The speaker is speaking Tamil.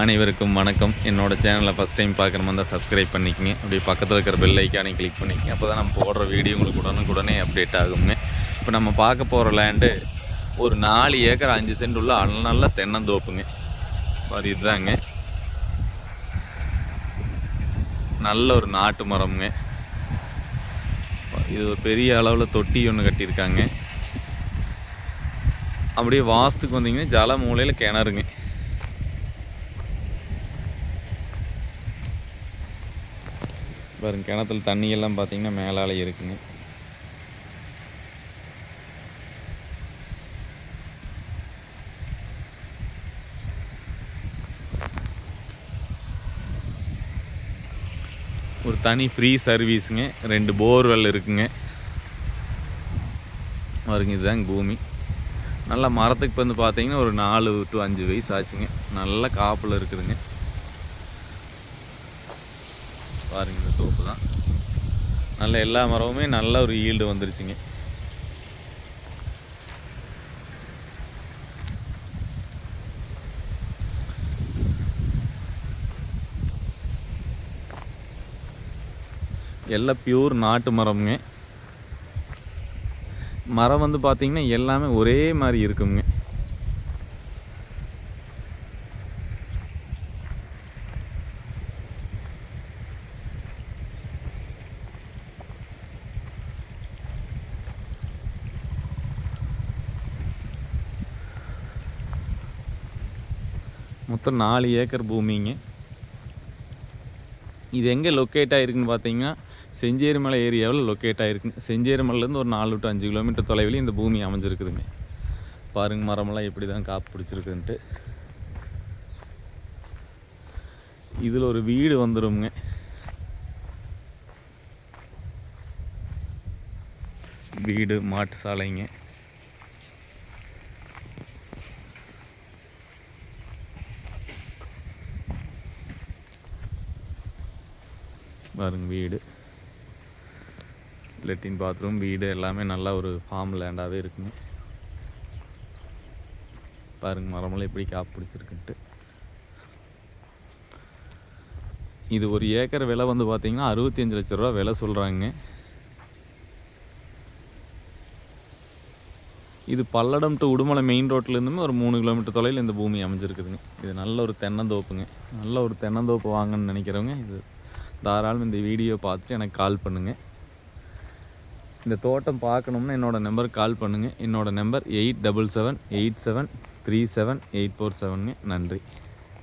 அனைவருக்கும் வணக்கம். என்னோடய சேனலை ஃபஸ்ட் டைம் பார்க்குற மாதிரி தான் சப்ஸ்கிரைப் பண்ணிக்கங்க. அப்படியே பக்கத்தில் இருக்கிற பெல் ஐக்கானே கிளிக் பண்ணிக்கங்க. அப்போ தான் நம்ம போடுற வீடியோ உங்களுக்கு உடனுக்குடனே அப்டேட் ஆகுங்க. இப்போ நம்ம பார்க்க போகிற லேண்டு ஒரு நாலு ஏக்கர் அஞ்சு சென்ட் உள்ள அல்ல நல்ல தென்னந்தோப்புங்க. பாரு இதுதாங்க. நல்ல ஒரு நாட்டு மரம்ங்க. இது ஒரு பெரிய அளவில் தொட்டி ஒன்று கட்டியிருக்காங்க. அப்படியே வாஸ்துக்கு வந்தீங்கன்னா ஜல மூலையில் கிணறுங்க. பாருங்க கிணத்துல தண்ணியெல்லாம் பார்த்தீங்கன்னா மேலால இருக்குங்க. ஒரு தனி ஃப்ரீ சர்வீஸுங்க ரெண்டு போர்வெல் இருக்குங்க. பாருங்க இதுதாங்க பூமி. நல்லா மரத்துக்கு வந்து பார்த்தீங்கன்னா ஒரு நாலு டு அஞ்சு வயசு ஆச்சுங்க. நல்ல காப்பில் இருக்குதுங்க. பாருங்க இந்த தோப்பு தான். நல்ல எல்லா மரமுமே நல்ல ஒரு ஈல்டு வந்துருச்சுங்க. எல்லாம் பியூர் நாட்டு மரம்ங்க. மரம் வந்து பார்த்தீங்கன்னா எல்லாமே ஒரே மாதிரி இருக்குங்க. மொத்தம் நாலு ஏக்கர் பூமிங்க. இது எங்கே லொக்கேட் ஆகிருக்குன்னு பார்த்தீங்கன்னா செஞ்சேரிமலை ஏரியாவில் லொக்கேட் ஆகிருக்குங்க செஞ்சேரிமலைலேருந்து ஒரு நாலு டு அஞ்சு கிலோமீட்டர் தொலைவில் இந்த பூமி அமைஞ்சிருக்குதுங்க. பாருங்க மரமெல்லாம் எப்படி தான் காப்பு பிடிச்சிருக்குன்ட்டு. இதில் ஒரு வீடு வந்துடுங்க வீடு மாட்டு சாலைங்க. பாருங்க வீடு. லெட்டின் பாத்ரூம் வீடு எல்லாமே நல்லா ஒரு ஃபார்ம் லேண்டாகவே இருக்குங்க. பாருங்க மரமெல்லாம் எப்படி காப்பு பிடிச்சிருக்குன்ட்டு. இது ஒரு ஏக்கர் விலை வந்து பார்த்தீங்கன்னா அறுபத்தி அஞ்சு லட்ச ரூபா விலை சொல்கிறாங்க இது பல்லடம் டு உடுமலை மெயின் ரோட்லேருந்துமே ஒரு மூணு கிலோமீட்டர் தொலைவில் இந்த பூமி அமைஞ்சிருக்குதுங்க. இது நல்ல ஒரு தென்னந்தோப்புங்க. நல்ல ஒரு தென்னந்தோப்பு வாங்கன்னு நினைக்கிறவங்க இது தாராளம் இந்த வீடியோ பார்த்துட்டு எனக்கு கால் பண்ணுங்கள் இந்த தோட்டம் பார்க்கணும்னா என்னோடய நம்பருக்கு கால் பண்ணுங்கள் என்னோடய number eight double seven eight seven three seven eight four செவனுங்க நன்றி.